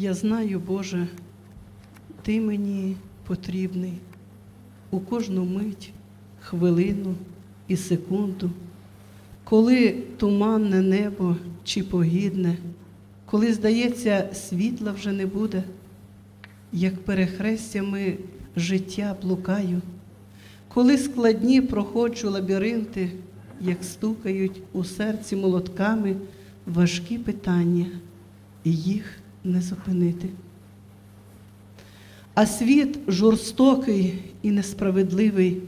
Я знаю, Боже, Ти мені потрібний. У кожну мить, хвилину і секунду, коли туманне небо чи погідне, коли, здається, світла вже не буде, як перехрестями життя блукаю, коли складні проходжу лабіринти, як стукають у серці молотками важкі питання, і їх не зупинити. А світ жорстокий і несправедливий,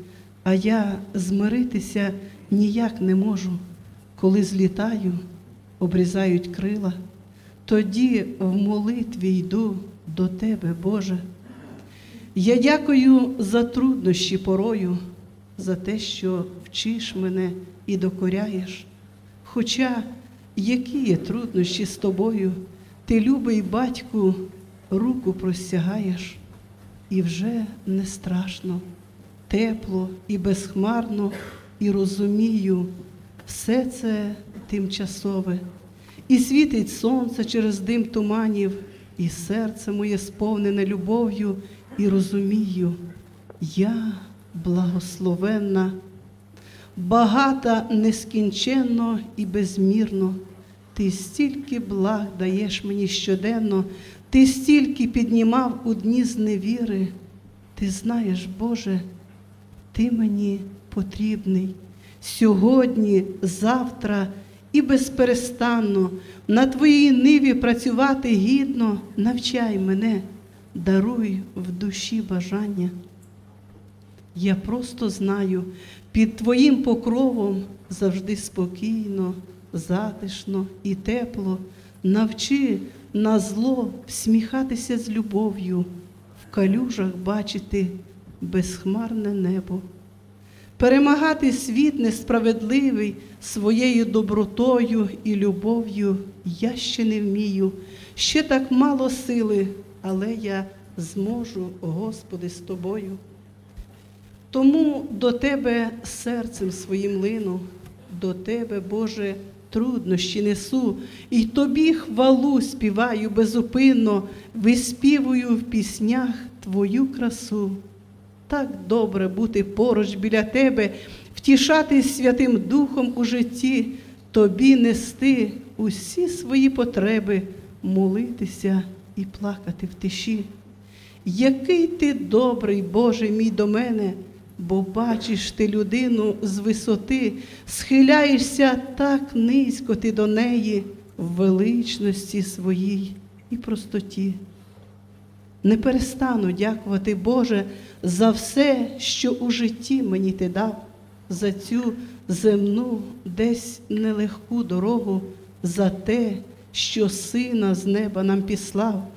а я змиритися ніяк не можу, коли злітаю, обрізають крила, тоді в молитві йду до Тебе, Боже. Я дякую за труднощі порою, за те, що вчиш мене і докоряєш. Хоча які є труднощі з тобою, ти, любий батьку, руку простягаєш, і вже не страшно, тепло і безхмарно, і розумію, все це тимчасове, і світить сонце через дим туманів, і серце моє сповнене любов'ю, і розумію, я благословенна, багата нескінченно і безмірно. Ти стільки благ даєш мені щоденно, ти стільки піднімав у дні зневіри. Ти знаєш, Боже, ти мені потрібний сьогодні, завтра і безперестанно на твоїй ниві працювати гідно, навчай мене, даруй в душі бажання. Я просто знаю, під Твоїм покровом завжди спокійно, затишно і тепло. Навчи на зло всміхатися з любов'ю, в калюжах бачити безхмарне небо, перемагати світ несправедливий своєю добротою і любов'ю я ще не вмію, ще так мало сили, але я зможу, Господи, з тобою. Тому до Тебе серцем своїм лину, до Тебе, Боже, труднощі несу, і Тобі хвалу співаю безупинно, виспівую в піснях Твою красу. Так добре бути поруч біля Тебе, втішатись Святим Духом у житті, Тобі нести усі свої потреби, молитися і плакати в тиші. Який ти добрий, Боже мій до мене, бо бачиш ти людину з висоти, схиляєшся так низько ти до неї в величності своїй і простоті. Не перестану дякувати, Боже, за все, що у житті мені ти дав, за цю земну, десь нелегку дорогу, за те, що сина з неба нам післав.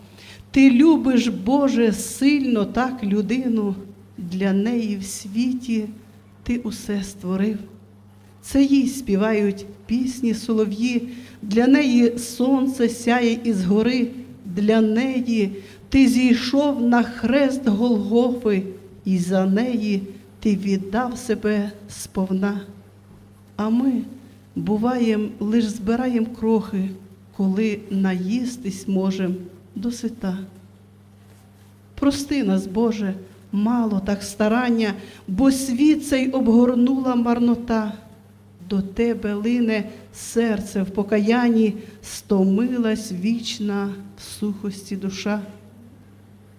Ти любиш, Боже, сильно так людину, для неї в світі ти усе створив. Це їй співають пісні солов'ї, для неї сонце сяє із гори, для неї ти зійшов на хрест Голгофи, і за неї ти віддав себе сповна. А ми, буваєм, лиш збираєм крохи, коли наїстись можем досита. Прости нас, Боже, мало так старання, бо світ цей обгорнула марнота. До Тебе лине серце в покаянні, стомилась вічна в сухості душа.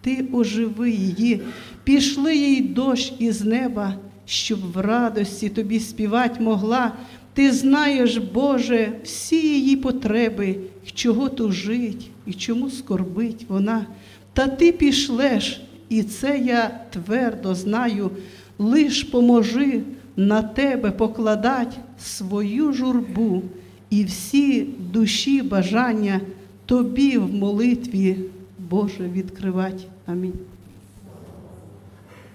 Ти оживи її, пішли їй дощ із неба, щоб в радості тобі співать могла. Ти знаєш, Боже, всі її потреби, чого тужить, і чому скорбить вона. Та ти пішлеш, і це я твердо знаю, лиш поможи на тебе покладать свою журбу і всі душі бажання тобі в молитві, Боже, відкривать. Амінь.